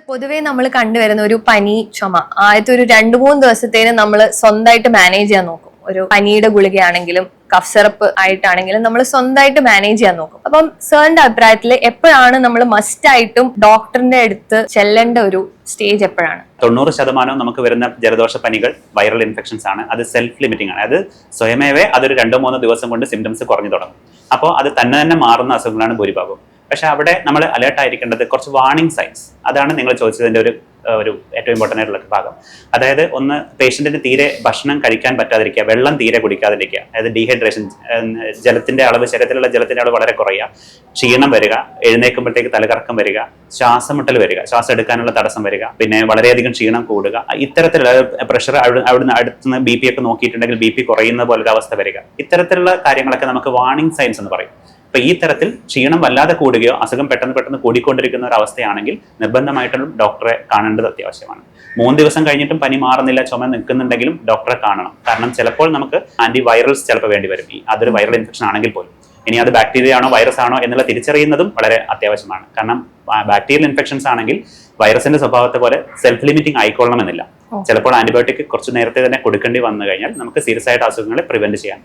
പൊതുവേ നമ്മൾ കണ്ടുവരുന്ന ഒരു പനി ചുമ. ആദ്യത്തെ ഒരു രണ്ടു മൂന്ന് ദിവസത്തേന് നമ്മൾ സ്വന്തമായിട്ട് മാനേജ് ചെയ്യാൻ നോക്കും. ഒരു പനിയുടെ ഗുളികയാണെങ്കിലും കഫ് സിറപ്പ് ആയിട്ടാണെങ്കിലും നമ്മൾ സ്വന്തമായിട്ട് മാനേജ് ചെയ്യാൻ നോക്കും. അപ്പം സാറിന്റെ അഭിപ്രായത്തിൽ എപ്പോഴാണ് നമ്മൾ മസ്റ്റ് ആയിട്ടും ഡോക്ടറിന്റെ അടുത്ത് ചെല്ലേണ്ട ഒരു സ്റ്റേജ് എപ്പോഴാണ്? തൊണ്ണൂറ് ശതമാനവും നമുക്ക് വരുന്ന ജലദോഷ പനികൾ വൈറൽ ഇൻഫെക്ഷൻസ് ആണ്. അത് സെൽഫ് ലിമിറ്റിംഗ് ആണ്. അത് സ്വയമേവേ അതൊരു രണ്ടോ മൂന്നോ ദിവസം കൊണ്ട് സിംറ്റംസ് കുറഞ്ഞു തുടങ്ങും. അപ്പോൾ അത് തന്നെ തന്നെ മാറുന്ന അസുഖങ്ങളാണ് ഭൂരിഭാഗവും. പക്ഷെ അവിടെ നമ്മൾ അലേർട്ട് ആയിരിക്കേണ്ടത് കുറച്ച് വാർണിംഗ് സൈൻസ് അതാണ് നിങ്ങൾ ചോദിച്ചതിന്റെ ഒരു ഒരു ഏറ്റവും ഇമ്പോർട്ടന്റ് ആയിട്ടുള്ള ഭാഗം. അതായത് ഒന്ന് പേഷ്യന്റിന് തീരെ ഭക്ഷണം കഴിക്കാൻ പറ്റാതിരിക്കുക വെള്ളം തീരെ കുടിക്കാതിരിക്കുക. അതായത് ഡീഹൈഡ്രേഷൻ ജലത്തിന്റെ അളവ് ശരീരത്തിലുള്ള ജലത്തിന്റെ അളവ് വളരെ കുറയുക. ക്ഷീണം വരിക എഴുന്നേൽക്കുമ്പോഴത്തേക്ക് തലകറക്കം വരിക ശ്വാസം മുട്ടൽ വരിക ശ്വാസം എടുക്കാനുള്ള തടസ്സം വരിക പിന്നെ വളരെയധികം ക്ഷീണം കൂടുക. ഇത്തരത്തിലുള്ള പ്രഷർ അവിടുന്ന് അടുത്തുനിന്ന് ബി പി ഒക്കെ നോക്കിയിട്ടുണ്ടെങ്കിൽ ബി പി കുറയുന്ന പോലൊരു അവസ്ഥ വരിക. ഇത്തരത്തിലുള്ള കാര്യങ്ങളൊക്കെ നമുക്ക് വാർണിംഗ് സൈൻസ് എന്ന് പറയും. അപ്പൊ ഈ തരത്തിൽ ക്ഷീണം വല്ലാതെ കൂടുകയോ അസുഖം പെട്ടെന്ന് പെട്ടെന്ന് കൂടിക്കൊണ്ടിരിക്കുന്ന ഒരു അവസ്ഥയാണെങ്കിൽ നിർബന്ധമായിട്ടും ഡോക്ടറെ കാണേണ്ടത് അത്യാവശ്യമാണ്. മൂന്ന് ദിവസം കഴിഞ്ഞിട്ടും പനി മാറുന്നില്ല ചുമ നിൽക്കുന്നുണ്ടെങ്കിലും ഡോക്ടറെ കാണണം. കാരണം ചിലപ്പോൾ നമുക്ക് ആന്റി വൈറൽസ് ചിലപ്പോൾ വേണ്ടി വരും. ഈ അതൊരു വൈറൽ ഇൻഫെക്ഷൻ ആണെങ്കിൽ പോലും. ഇനി അത് ബാക്ടീരിയ ആണോ വൈറസ് ആണോ എന്നുള്ള തിരിച്ചറിയുന്നതും വളരെ അത്യാവശ്യമാണ്. കാരണം ബാക്ടീരിയൽ ഇൻഫെക്ഷൻസ് ആണെങ്കിൽ വൈറസിന്റെ സ്വഭാവത്തെ പോലെ സെൽഫ് ലിമിറ്റിംഗ് ആയിക്കൊള്ളണമെന്നില്ല ചിലപ്പോൾ ആന്റിബയോട്ടിക് കുറച്ച് നേരത്തെ തന്നെ കൊടുക്കേണ്ടി വന്നു കഴിഞ്ഞാൽ നമുക്ക് സീരിയസ് ആയിട്ട് അസുഖങ്ങളെ പ്രിവെന്റ് ചെയ്യാൻ